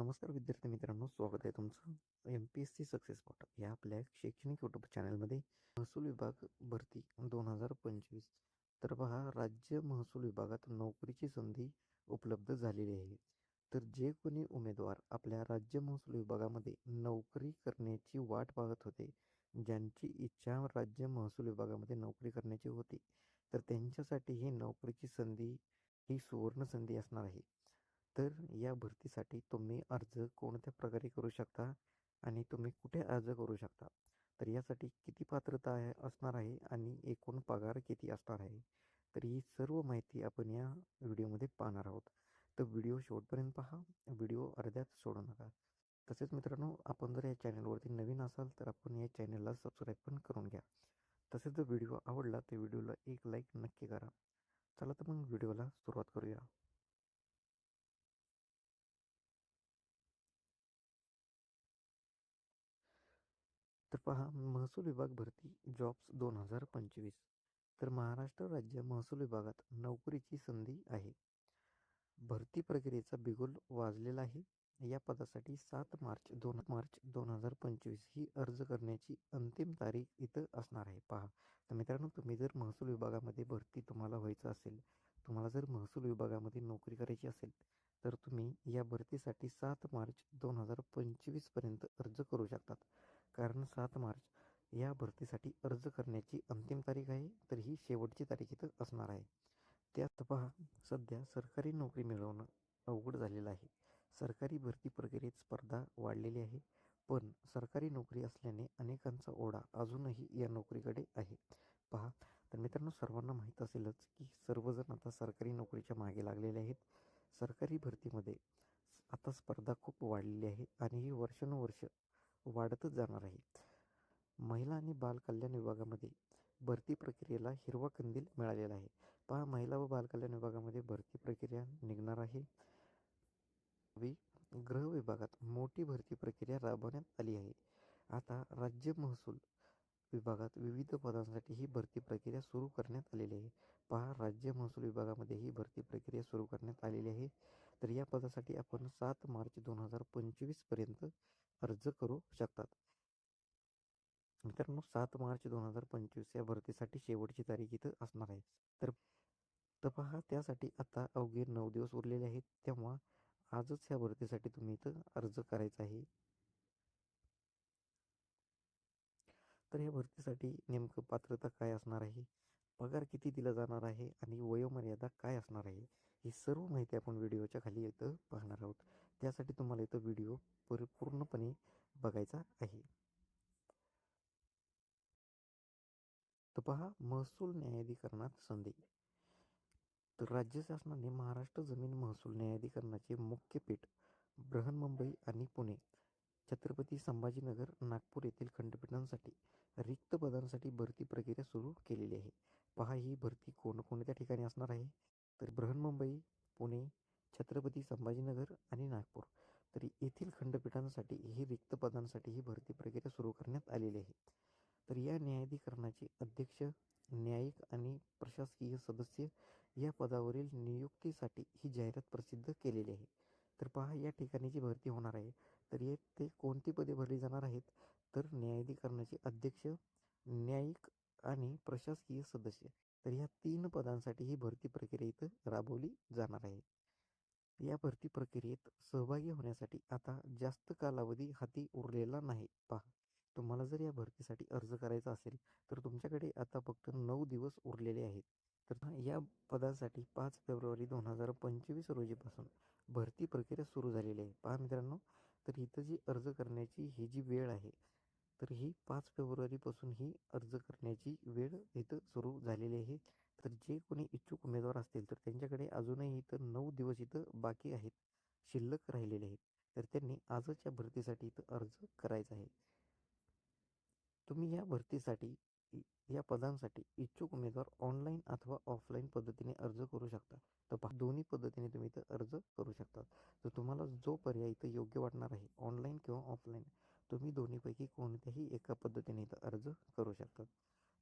नमस्कार विद्यार्थी मित्रांनो स्वागत आहे तुमचं M P S C success pot या आपल्या शैक्षणिक यूट्यूब चॅनलमध्ये महसूल विभाग भरती दोन हजार पंचवीस. तर पहा राज्य महसूल विभागात नोकरीची संधी उपलब्ध झालेली आहे. तर जे कोणी उमेदवार आपल्या राज्य महसूल विभागामध्ये नोकरी करण्याची वाट पाहत होते ज्यांची इच्छा राज्य महसूल विभागामध्ये नोकरी करण्याची होती तर त्यांच्यासाठी ही नोकरीची संधी ही सुवर्ण संधी असणार आहे. तर या भरतीसाठी तुम्ही अर्ज कोणत्या प्रकारे करू शकता आणि तुम्ही कुठे अर्ज करू शकता? तर यासाठी किती पात्रता आहे असणार आहे आणि एकूण पगार किती असणार आहे? तर ही सर्व माहिती आपण या व्हिडिओमध्ये पाहणार आहोत. तर व्हिडिओ शेवटपर्यंत पहा व्हिडिओ अर्ध्यात सोडू नका. तसेच मित्रांनो आपण जर या चॅनलवरती नवीन असाल तर आपण या चॅनलला सबस्क्राईब पण करून घ्या. तसेच जर व्हिडिओ आवडला तर व्हिडिओला एक लाईक नक्की करा. चला तर मग व्हिडिओला सुरुवात करूया. तर पहा महसूल विभाग भरती जॉब्स दोन हजार पंचवीस. तर महाराष्ट्र राज्य महसूल विभागात नोकरीची संधी आहे. भरती प्रक्रियेचा बिगुल वाजलेला आहे. या पदासाठी सात मार्च दोन मार्च दोन हजार पंचवीस ही अर्ज करण्याची अंतिम तारीख इथं असणार आहे. पहा तर मित्रांनो तुम्ही जर महसूल विभागामध्ये भरती तुम्हाला व्हायचं असेल तुम्हाला जर महसूल विभागामध्ये नोकरी करायची असेल तर तुम्ही या भरतीसाठी सात मार्च दोन हजार पंचवीसपर्यंत अर्ज करू शकतात. कारण सात मार्च या भरतीसाठी अर्ज करण्याची अंतिम तारीख आहे तर ही शेवटची तारीख इथं असणार आहे. त्यात पहा सध्या सरकारी नोकरी मिळवणं अवघड झालेलं आहे. सरकारी भरती प्रक्रियेत स्पर्धा वाढलेली आहे पण सरकारी नोकरी असल्याने अनेकांचा ओढा अजूनही या नोकरीकडे आहे. पहा तर मित्रांनो सर्वांना माहीत असेलच की सर्वजण आता सरकारी नोकरीच्या मागे लागलेले आहेत. सरकारी भरतीमध्ये आता स्पर्धा खूप वाढलेली आहे आणि ही वर्षानुवर्ष वाढतच जाणार आहे. महिला आणि बालकल्याण विभागामध्ये भरती प्रक्रियेला हिरवा कंदील मिळालेला आहे. पहा महिला व बालकल्याण विभागामध्ये भरती प्रक्रिया निघणार आहे. गृह विभागात मोठी भरती प्रक्रिया राबवण्यात आली आहे. आता राज्य महसूल विभागात विविध पदांसाठी ही भरती प्रक्रिया सुरू करण्यात आलेली आहे. पहा राज्य महसूल विभागामध्ये ही भरती प्रक्रिया सुरू करण्यात आलेली आहे. तर या पदासाठी आपण सात मार्च दोन हजार पंचवीसपर्यंत अर्ज करू शकतात. मित्रांनो सात मार्च दोन हजार पंचवीस या भरतीसाठी शेवटची तारीख इथं असणार आहे. तर तर पहा त्यासाठी आता अवघे नऊ दिवस उरलेले आहेत. तेव्हा आजच ह्या भरतीसाठी तुम्ही इथं अर्ज करायचा आहे. तर या भरतीसाठी नेमकं पात्रता काय असणार आहे? पगार किती दिला जाणार आहे? आणि वयोमर्यादा काय असणार आहे? ही सर्व माहिती आपण व्हिडिओच्या खाली इथं पाहणार आहोत. त्यासाठी तुम्हाला इथं व्हिडिओ पुरे बघायचा आहे तर पहा महसूल न्यायाधिकरणात संधी. तर राज्य शासनाने महाराष्ट्र जमीन महसूल न्यायाधिकरणाचे मुख्य पीठ बृहन्मुंबई आणि पुणे छत्रपती संभाजीनगर नागपूर येथील खंडपीठांसाठी रिक्त पदांसाठी भरती प्रक्रिया सुरू केलेली आहे. पहा ही भरती कोणकोणत्या ठिकाणी असणार आहे? तर बृहन्मुंबई पुणे छत्रपती संभाजीनगर आणि नागपूर. तर येथील खंडपीठांसाठी ही रिक्त पदांसाठी ही भरती प्रक्रिया सुरू करण्यात आलेली आहे. तर या न्यायाधिकरणाचे अध्यक्ष न्यायिक आणि प्रशासकीय सदस्य या पदावरील नियुक्तीसाठी ही जाहिरात प्रसिद्ध केलेली आहे. तर पहा या ठिकाणी जी भरती होणार आहे. तर ते कोणती पदे भरली जाणार आहेत? तर न्यायाधिकरणाचे अध्यक्ष न्यायिक आणि प्रशासकीय सदस्य. तर या तीन पदांसाठी ही भरती प्रक्रिया इथं राबवली जाणार आहे. या भरती प्रक्रियेत सहभागी होण्यासाठी आता जास्त कालावधी हाती उरलेला नाही. पहा. तुम्हाला जर या भरतीसाठी अर्ज करायचा असेल तर तुमच्याकडे आता फक्त नऊ दिवस उरलेले आहेत. तर या पदासाठी पाच फेब्रुवारी दोन हजार पंचवीस रोजीपासून भरती प्रक्रिया सुरू झालेली आहे. पहा मित्रांनो तर इथं जी अर्ज करण्याची ही जी वेळ आहे तर ही पाच फेब्रुवारीपासून ही अर्ज करण्याची वेळ इथं सुरू झालेली आहे. तर जे कोणी इच्छुक उमेदवार असतील तर त्यांच्याकडे अजूनही इथं नऊ दिवस इथं बाकी आहेत शिल्लक राहिलेले आहेत. तर त्यांनी आजच्या भरतीसाठी इथं अर्ज करायचा आहे. तुम्ही या भरतीसाठी या पदांसाठी इच्छुक उमेदवार ऑनलाईन अथवा ऑफलाईन पद्धतीने अर्ज करू शकता. तर दोन्ही पद्धतीने तुम्ही इथं अर्ज करू शकता. तर तुम्हाला जो पर्याय इथं योग्य वाटणार आहे ऑनलाईन किंवा ऑफलाईन तुम्ही दोन्हीपैकी कोणत्याही एका पद्धतीने इथं अर्ज करू शकतात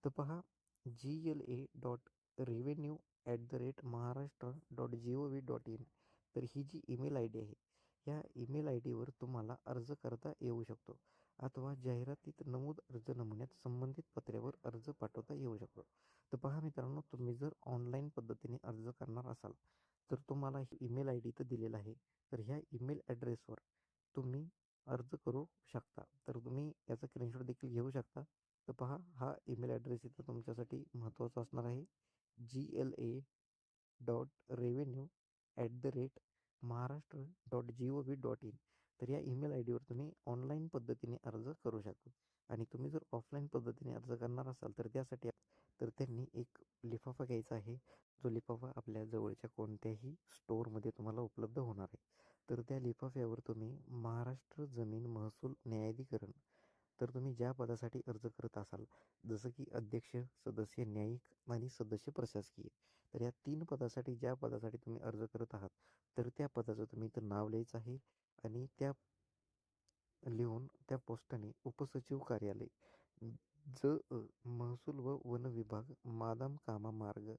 तर पहा G L A dot revenue at the rate Maharashtra dot G O V dot in तर ही जी ईमेल आय डी आहे या ईमेल आय डीवर तुम्हाला अर्ज करता येऊ शकतो. अथवा जाहिरातीत नमूद अर्ज नमुन्यात संबंधित पत्र्यावर अर्ज पाठवता येऊ शकतो. तर पहा मित्रांनो तुम्ही जर ऑनलाईन पद्धतीने अर्ज करणार असाल तर तुम्हाला ईमेल आय डी तर दिलेला आहे. तर ह्या ईमेल ॲड्रेसवर तुम्ही अर्ज करू शकता. तर तुम्ही याचा स्क्रीनशॉट देखील घेऊ शकता. तर पहा हा ईमेल ॲड्रेस इथं तुमच्यासाठी महत्त्वाचा असणार आहे. G L A dot revenue at the rate Maharashtra dot G O V dot in तर या ईमेल आय डीवर तुम्ही ऑनलाईन पद्धतीने अर्ज करू शकता. आणि तुम्ही जर ऑफलाईन पद्धतीने अर्ज करणार असाल तर त्यासाठी तर त्यांनी एक लिफाफा घ्यायचा आहे. जो लिफाफा आपल्या जवळच्या कोणत्याही स्टोअरमध्ये तुम्हाला उपलब्ध होणार आहे. तर त्या लिफाफ्यावर तुम्ही महाराष्ट्र जमीन महसूल न्यायाधिकरण तर तुम्ही ज्या पदासाठी अर्ज करत असाल जसं की अध्यक्ष सदस्य न्यायिक आणि सदस्य प्रशासकीय तर या तीन पदासाठी ज्या पदासाठी तुम्ही अर्ज करत आहात तर त्या पदाचं तुम्ही इथं नाव लिहायचं आहे आणि त्या लिहून त्या पोस्टाने उपसचिव कार्यालय ज महसूल व वन विभाग मादाम कामा मार्ग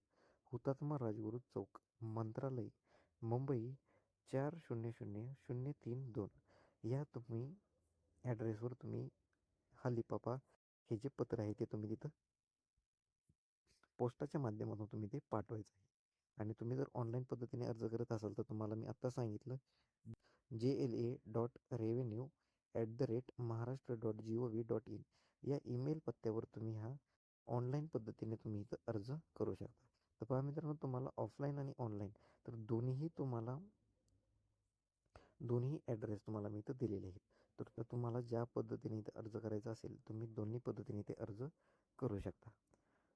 हुतात्मा राजगुरू चौक मंत्रालय मुंबई चार शून्य शून्य शून्य तीन दोन. या तुम्ही ॲड्रेसवर तुम्ही हा लिपापा हे जे पत्र आहे ते तुम्ही तिथं पोस्टाच्या माध्यमातून तुम्ही ते पाठवायचं आहे. आणि तुम्ही जर ऑनलाईन पद्धतीने अर्ज करत असाल तर तुम्हाला मी आत्ता सांगितलं जे L A dot revenue at the rate Maharashtra dot G O V dot in या ईमेल पत्त्यावर तुम्ही हा ऑनलाईन पद्धतीने तुम्ही इथं अर्ज करू शकता. तर पहा मित्रांनो तुम्हाला ऑफलाईन आणि ऑनलाईन तर दोन्हीही तुम्हाला दोन्ही ॲड्रेस तुम्हाला मी इथं दिलेले आहेत. तर तुम्हाला ज्या पद्धतीने इथे अर्ज करायचा असेल तुम्ही दोन्ही पद्धतीने ते अर्ज करू शकता.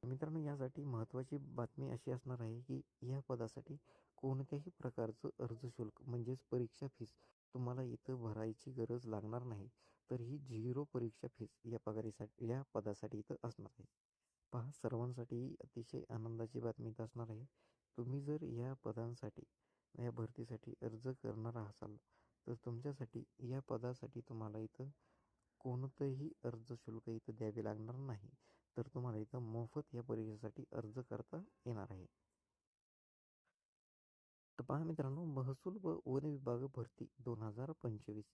मित्रांनो यासाठी महत्त्वाची बातमी अशी असणार आहे की या पदासाठी कोणत्याही प्रकारचं अर्ज शुल्क म्हणजेच परीक्षा फीस तुम्हाला इथं भरायची गरज लागणार नाही. तर ही झिरो परीक्षा फीस या पगारीसाठी या पदासाठी इथं असणार आहे. पहा सर्वांसाठी अतिशय आनंदाची बातमी इथं असणार आहे. तुम्ही जर या पदांसाठी या भरतीसाठी अर्ज करणार असाल तर तुमच्यासाठी या पदासाठी तुम्हाला इथं कोणतंही अर्ज शुल्क इथं द्यावे लागणार नाही. तर तुम्हाला इथं मोफत या परीक्षेसाठी अर्ज करता येणार आहे. तर पहा मित्रांनो महसूल व वन विभाग भरती दोन हजार पंचवीस.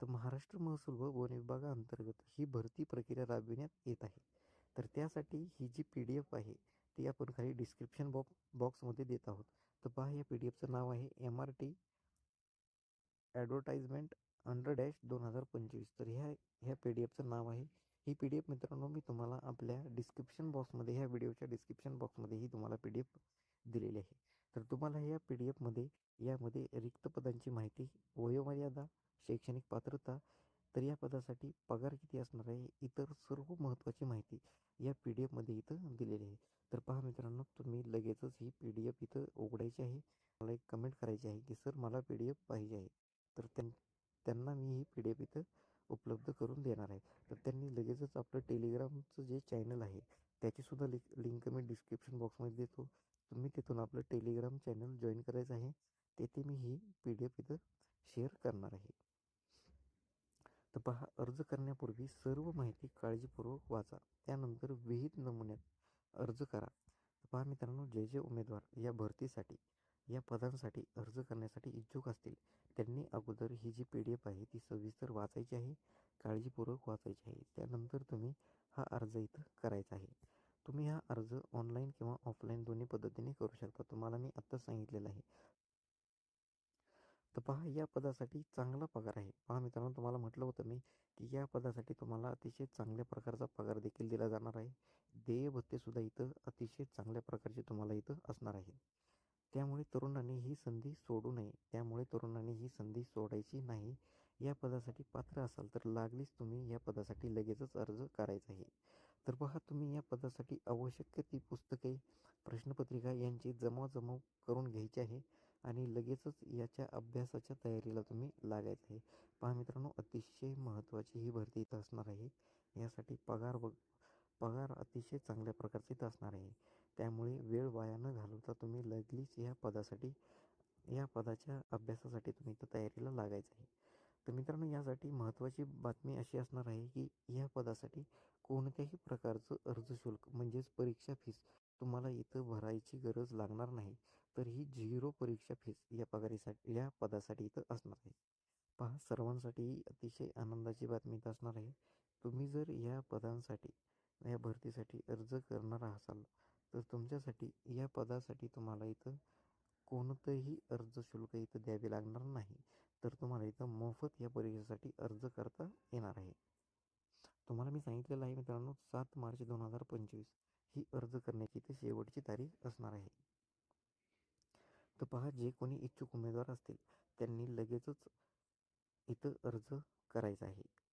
तर महाराष्ट्र महसूल व वन विभागाअंतर्गत ही भरती प्रक्रिया राबविण्यात येत आहे. तर त्यासाठी ही जी पी डी एफ आहे ती आपण खाली डिस्क्रिप्शन बॉक्स बॉक्समध्ये देत आहोत. तर पहा या पी डी एफचं नाव आहे M R T advertisement under dash दोन हजार पंचवीस. तर ह्या ह्या पी डी एफचं नाव आहे. ही पी डी एफ मित्रांनो मी तुम्हाला आपल्या डिस्क्रिप्शन बॉक्समध्ये ह्या व्हिडिओच्या डिस्क्रिप्शन बॉक्समध्येही तुम्हाला पी डी एफ दिलेली आहे. तर तुम्हाला या पी डी एफमध्ये यामध्ये रिक्त पदांची माहिती वयोमर्यादा शैक्षणिक पात्रता तर या पदासाठी पगार किती असणार आहे इतर सर्व महत्त्वाची माहिती या पी डी एफमध्ये इथं दिलेली आहे. तर पहा मित्रांनो तुम्ही लगेचच ही पी डी एफ इथं उघडायची आहे. मला एक कमेंट करायची आहे की सर मला पी डी एफ पाहिजे आहे. तर त्यां त्यांना मी ही पी डी एफ इथं उपलब्ध करून देणार आहे. तर त्यांनी लगेचच आपलं टेलिग्रामचं जे चॅनल आहे त्याचीसुद्धा लिंक लिंक मी डिस्क्रिप्शन बॉक्समध्ये देतो. तुम्ही तिथून आपलं टेलिग्राम चॅनल जॉईन करायचं आहे तेथे मी ही पी डी एफ इथं शेअर करणार आहे. तर पहा अर्ज करण्यापूर्वी सर्व माहिती काळजीपूर्वक वाचा. त्यानंतर विहित नमुन्यात अर्ज करा. पहा मित्रांनो जे जे उमेदवार या भरतीसाठी या पदांसाठी अर्ज करण्यासाठी इच्छुक असतील. त्यांनी अगोदर ही जी पी डी एफ आहे ती सविस्तर वाचायची आहे काळजीपूर्वक वाचायची आहे. त्यानंतर तुम्ही हा अर्ज इथं करायचा आहे. तुम्ही हा अर्ज ऑनलाईन किंवा ऑफलाईन दोन्ही पद्धतीने करू शकता. तुम्हाला मी आत्ताच सांगितलेलं आहे. तर पहा या पदासाठी चांगला पगार आहे. पहा मित्रांनो तुम्हाला म्हटलं होतं मी की या पदासाठी तुम्हाला अतिशय चांगल्या प्रकारचा पगार देखील दिला जाणार आहे. देय भत्तेसुद्धा इथं अतिशय चांगल्या प्रकारचे तुम्हाला इथं असणार आहे. त्यामुळे तरुणांनी ही संधी सोडू नये. त्यामुळे तरुणांनी ही संधी सोडायची नाही. या पदासाठी पात्र असाल तर लागलीच तुम्ही या पदासाठी लगेचच अर्ज करायचा आहे. तर पहा तुम्ही या पदासाठी आवश्यक ती पुस्तके प्रश्नपत्रिका यांची जमावजमाव करून घ्यायची आहे आणि लगेचच याच्या अभ्यासाच्या तयारीला तुम्ही लागायचं आहे. पहा मित्रांनो अतिशय महत्त्वाची ही भरती इथं असणार आहे. यासाठी पगार व पगार अतिशय चांगल्या प्रकारचे इथं असणार आहे. त्यामुळे वेळ वाया न घालवता तुम्ही लगलीच या पदासाठी या पदाच्या अभ्यासासाठी तुम्ही इथं तयारीला लागायचं आहे. तर मित्रांनो यासाठी महत्त्वाची बातमी अशी असणार आहे की या पदासाठी कोणत्याही प्रकारचं अर्ज शुल्क म्हणजेच परीक्षा फीस तुम्हाला इथं भरायची गरज लागणार नाही. तर ही झिरो परीक्षा फीस या पगारीसाठी या पदासाठी इथं असणार आहे. पहा सर्वांसाठी अतिशय आनंदाची बातमी इथं असणार आहे. तुम्ही जर या पदांसाठी या भरतीसाठी अर्ज करणार असाल तर तुमच्यासाठी या पदासाठी तुम्हाला इथं कोणतंही अर्ज शुल्क इथं द्यावे लागणार नाही. तर तुम्हाला इथं मोफत या परीक्षेसाठी अर्ज करता येणार आहे. तुम्हाला मी सांगितलेलं आहे मित्रांनो सात मार्च दोन हजार पंचवीस ही अर्ज करण्याची इथे शेवटची तारीख असणार आहे. तर पहा जे कोणी इच्छुक उमेदवार असतील त्यांनी लगेचच इथं अर्ज करायचा आहे.